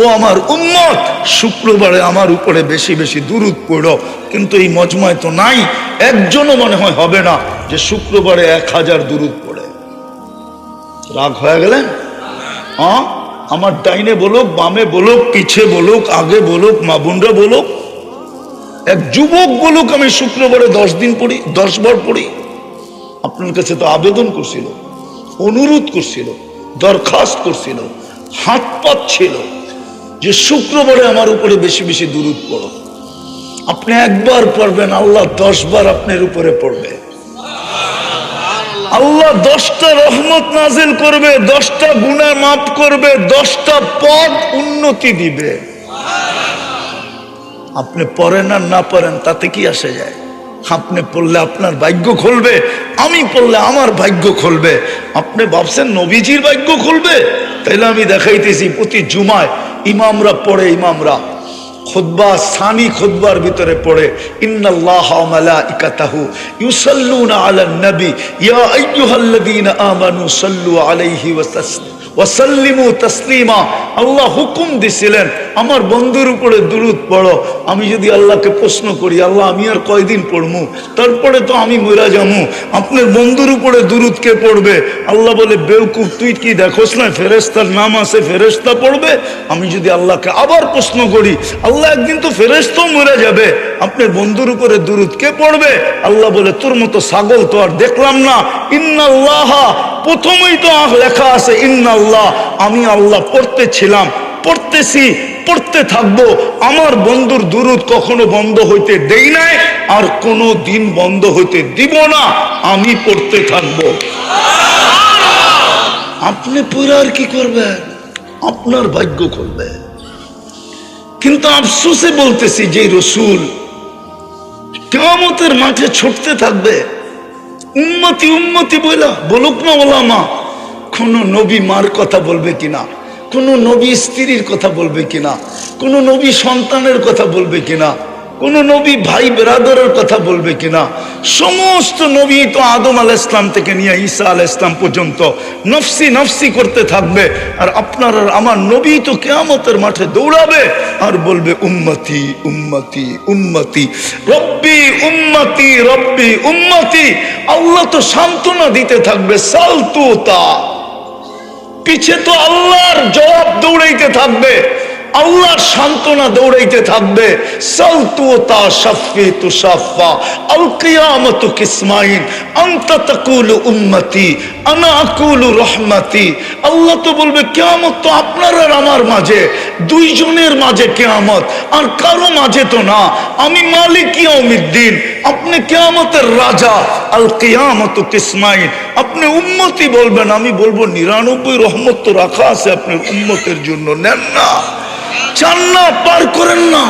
ও আমার উম্মত, শুক্রবারে আমার উপরে বেশি বেশি দুরুদ পড়ো। কিন্তু এই মজমায় তো নাই, একজনও মনে হয় হবে না যে শুক্রবারে এক হাজার দুরুদ পড়ে। রাগ হয়ে গেলেন আমার ডাইনে বলুক, বামে বলুক, পিছে বলুক, আগে বলুক, মা বোনরা বলুক। এক যুবক বলুক, আমি শুক্রবারে দশ দিন পড়ি, দশ বার পড়ি। আপনার কাছে তো আবেদন করছিল, অনুরোধ করছিল, দরখাস্ত করছিল, হাত পাচ্ছিল যে শুক্রবারে আমার উপরে বেশি বেশি দূরত পড়ো। আপনি একবার পড়বেন, আল্লাহ দশ বার আপনার উপরে পড়বে। আল্লাহ দশটা রহমত নাজিল করবে, দশটা গুণা মাফ করবে, দশটা পদ উন্নতি দিবে। আপনি পড়েন আর না পড়েন, তাতে কি আসে যায়? আপনি পড়লে আপনার ভাগ্য খুলবে, আমি পড়লে আমার ভাগ্য খুলবে। আপনি ভাবছেন নবীজির ভাগ্য খুলবে? তাইলে আমি দেখাইতেছি, প্রতি জুমায় ইমামরা পড়ে ইমামরা। খুদ্া সানি খুদ্বার ভিতরে পড়ে, ইন্নাল্লাহ ইউসাল্লুনা আলান নবী ইয়া আইয়ুহাল্লাযীনা আমানু সাল্লু আলাইহি ওয়া তাসলিমু ওয়াসাল্লিমু তাসলিমা। আল্লাহ হুকুম দিছিলেন, আমার বন্ধুর উপরে দুরুদ পড়ো। আমি যদি আল্লাহকে প্রশ্ন করি, আল্লাহ, আমি আর কয়দিন পড়মু? তারপরে তো আমি মরা যামু। আপনার বন্ধুর উপরে দুরুদ কে পড়বে? আল্লাহ বলে, বেউকুফ, তুই কি দেখোস না ফেরেস্তার নাম আছে ফেরেস্তা পড়বে? আমি যদি আল্লাহকে আবার প্রশ্ন করি, আল্লাহ একদিন তো ফেরেস্তাও মরে যাবে। আপনার বন্ধুর উপরে দুরুদ কে পড়বে? আল্লাহ বলে, তোর মতো ছাগল তো আর দেখলাম না। ইন্নাল্লাহ প্রথমেই তো লেখা আছে, ইন্নাল্লাহ, আমি আল্লাহ পড়তেছিলাম, পড়তেছি, পড়তে থাকব। আমার বন্ধুর দুরুদ কখনো বন্ধ হইতে দেই নাই, আর কোনো দিন বন্ধ হইতে দিব না, আমি পড়তে থাকব। আপনি পড়ে আর কি করবেন? আপনার ভাগ্য করবে। কিন্তু আফসোসে বলতেছি যে রসুল কেমতের মাঠে ছুটতে থাকবে। উন্মতি উম্মতি বইলা বলুক না ওলামা কোনো নবী মার কথা বলবে কিনা? কোনো নবী স্ত্রীর কথা বলবে কিনা? কোনো নবী সন্তানের কথা বলবে কিনা? কোন নবী ভাই বেরাদরের কথা বলবে কিনা? সমস্ত নবী তো আদম আল ইসলাম থেকে নিয়ে ঈসা আল ইসলাম পর্যন্ত নফসি নফসি করতে থাকবে। আর আপনার আর আমার নবী তো কেয়ামতের মাঠে দৌড়াবে আর বলবে, উম্মতি উম্মতি উম্মতি, রব্বি উম্মতি রব্বি উম্মতি। আল্লাহ তো সান্ত্বনা দিতে থাকবে সালতু তা পিছে তো আল্লাহর জবাব দৌড়াইতে থাকবে। আল্লাহর সান্ত্বনা দৌড়াইতে থাকবে। আল কিসমাইন। আনা তো বলবে তো আপনার আর আমার মাঝে। দুইজনের মাঝে আর কারও তো না। আমি মালিক আপনি কেয়ামতের রাজা। আল কিয়ামত কিসমাইন। আপনি উম্মতি বলবেন, আমি বলব, নিরানব্বই রহমত তো রাখা আছে আপনার উম্মতের জন্য। নেন না। চান পার করেন না।